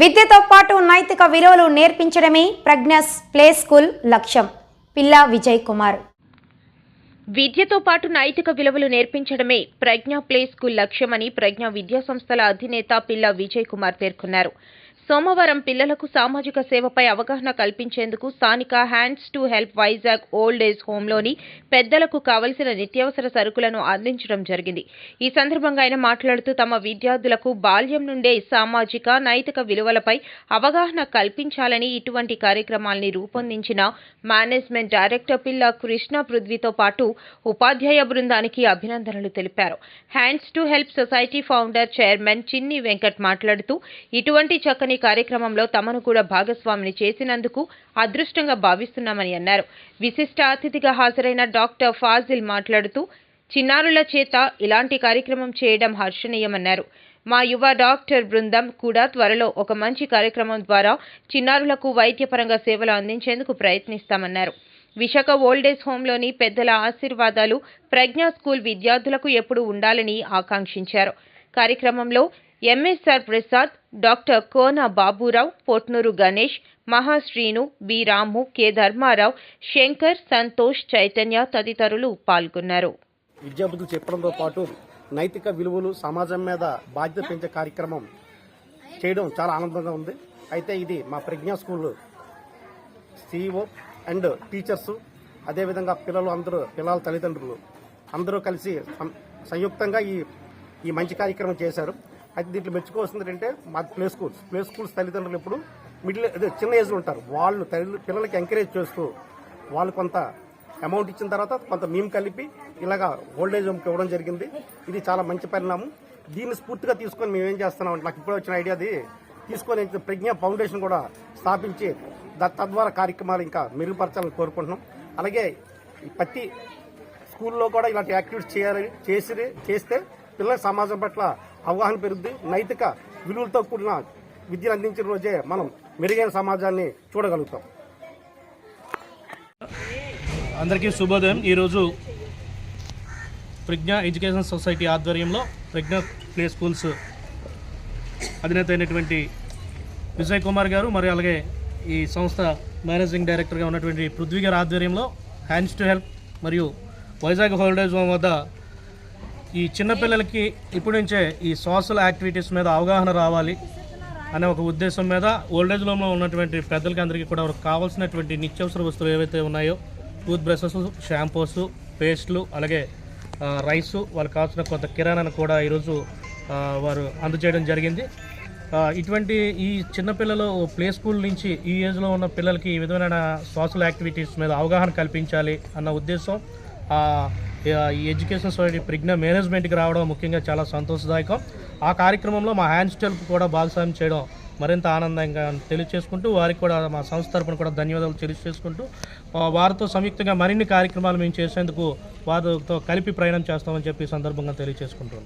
విద్యతో పాటు నైతిక విలువలు నేర్పించడమే ప్రజ్ఞస్ ప్లే స్కూల్ లక్ష్యం. పిల్ల విజయ్ కుమార్. విద్యతో పాటు నైతిక విలువలు నేర్పించడమే ప్రజ్ఞ ప్లే స్కూల్ లక్ష్యమని ప్రజ్ఞ విద్యా సంస్థల అధినేత పిల్ల విజయ్ కుమార్ పేర్కొన్నారు. సోమవారం పిల్లలకు సామాజిక సేవపై అవగాహన కల్పించేందుకు స్థానిక hands to help Vizag old age హోంలోని పెద్దలకు కావలసిన నిత్యావసర సరుకులను అందించడం జరిగింది. ఈ సందర్భంగా ఆయన మాట్లాడుతూ తమ విద్యార్థులకు బాల్యం నుండే సామాజిక నైతిక విలువలపై అవగాహన కల్పించాలని ఇటువంటి కార్యక్రమాల్ని రూపొందించిన మేనేజ్మెంట్ డైరెక్టర్ పిల్ల కృష్ణ పృథ్వీతో పాటు ఉపాధ్యాయ బృందానికి అభినందనలు తెలిపారు. Hands to help society founder chairman Chinni Venkat మాట్లాడుతూ ఇటువంటి చక్కని కార్యక్రమంలో తమను కూడా భాగస్వామిని చేసినందుకు అదృష్టంగా భావిస్తున్నామని అన్నారు. విశిష్ట అతిథిగా హాజరైన డాక్టర్ ఫాజిల్ మాట్లాడుతూ చిన్నారుల చేత ఇలాంటి కార్యక్రమం చేయడం హర్షణీయమన్నారు. మా యువ డాక్టర్ బృందం కూడా త్వరలో ఒక మంచి కార్యక్రమం ద్వారా చిన్నారులకు వైద్యపరంగా సేవలు అందించేందుకు ప్రయత్నిస్తామన్నారు. విశాఖ ఓల్డేజ్ హోంలోని పెద్దల ఆశీర్వాదాలు ప్రజ్ఞా స్కూల్ విద్యార్థులకు ఎప్పుడు ఉండాలని ఆకాంక్షించారు. కార్యక్రమంలో MSR Prasad doctor Kona Baburao Potnuru Ganesh Mahasrinu B Ramu K Dharmarao Shankar Santosh Chaitanya తదితరులు పాల్గొన్నారు. విద్యాబుద్ధులు చెప్పడంతో పాటు నైతిక విలువలు సమాజం మీద బాధ్యత పెంచే కార్యక్రమం చేయడం చాలా ఆనందంగా ఉంది. అయితే ఇది మా Pragna school CEO and teachers అదేవిధంగా పిల్లలు అందరూ పిల్లల తల్లిదండ్రులు అందరూ కలిసి సం- సంయుక్తంగా ఈ ఈ మంచి కార్యక్రమం చేశారు. అయితే దీంట్లో మెచ్చుకోవాల్సింది ఏంటంటే మా ప్లే స్కూల్స్. ప్లే స్కూల్స్ తల్లిదండ్రులు ఇప్పుడు మిడిల్ అదే చిన్న ఏజ్లో ఉంటారు. వాళ్ళు తల్లి పిల్లలకి ఎంకరేజ్ చేస్తూ వాళ్ళు కొంత అమౌంట్ ఇచ్చిన తర్వాత కొంత మేము కలిపి ఇలాగా ఏజ్ హోమ్కి ఇవ్వడం జరిగింది. ఇది చాలా మంచి పరిణామం. దీన్ని స్ఫూర్తిగా తీసుకొని మేము ఏం చేస్తున్నాం అంటే నాకు ఇప్పుడు వచ్చిన ఐడియా అది. తీసుకొని ప్రజ్ఞ ఫౌండేషన్ కూడా స్థాపించి తద్వారా కార్యక్రమాలు ఇంకా మెరుగుపరచాలని కోరుకుంటున్నాం. అలాగే ప్రతి స్కూల్లో కూడా ఇలాంటి యాక్టివిటీస్ చేయాలి చేసి చేస్తే పిల్లల సమాజం పట్ల అవగాహన పెరుగుద్ది. నైతిక విలువలతో కూడిన విద్యను అందించిన రోజే మనం మెరుగైన సమాజాన్ని చూడగలుగుతాం. అందరికీ శుభోదయం. ఈరోజు ప్రజ్ఞ ఎడ్యుకేషన్ సొసైటీ ఆధ్వర్యంలో ప్రజ్ఞ ప్లే స్కూల్స్ అధినేత అయినటువంటి విజయ్ కుమార్ గారు మరి అలాగే ఈ సంస్థ మేనేజింగ్ డైరెక్టర్గా ఉన్నటువంటి పృథ్వీ గారి ఆధ్వర్యంలో హ్యాండ్స్ టు హెల్ప్ మరియు వైజాగ్ హోల్డేజ్ హోమ్ వద్ద ఈ చిన్నపిల్లలకి ఇప్పటి నుంచే ఈ సోషల్ యాక్టివిటీస్ మీద అవగాహన రావాలి అనే ఒక ఉద్దేశం మీద ఓల్డేజ్ హోమ్లో ఉన్నటువంటి పెద్దలకి అందరికీ కూడా వారికి కావాల్సినటువంటి నిత్యావసర వస్తువులు ఏవైతే ఉన్నాయో టూత్ బ్రషెస్ షాంపూస్ పేస్ట్లు అలాగే రైస్ రైసు వాళ్ళకి కావాల్సిన కొంత కిరాణాను కూడా ఈరోజు వారు అందజేయడం జరిగింది. ఇటువంటి ఈ చిన్నపిల్లలు ప్లే స్కూల్ నుంచి ఈ ఏజ్లో ఉన్న పిల్లలకి ఈ విధమైన సోషల్ యాక్టివిటీస్ మీద అవగాహన కల్పించాలి అన్న ఉద్దేశం ఈ ఎడ్యుకేషన్ సొసైటీ ప్రజ్ఞ మేనేజ్మెంట్కి రావడం ముఖ్యంగా చాలా సంతోషదాయకం. ఆ కార్యక్రమంలో మా హ్యాండ్స్ స్టెల్ప్ కూడా భాగస్వామ్యం చేయడం మరింత ఆనందంగా తెలియచేసుకుంటూ వారికి కూడా మా సంస్థ తరపున కూడా ధన్యవాదాలు తెలియజేసుకుంటూ వారితో సంయుక్తంగా మరిన్ని కార్యక్రమాలు మేము చేసేందుకు వారితో కలిపి ప్రయాణం చేస్తామని చెప్పి సందర్భంగా తెలియజేసుకుంటున్నాం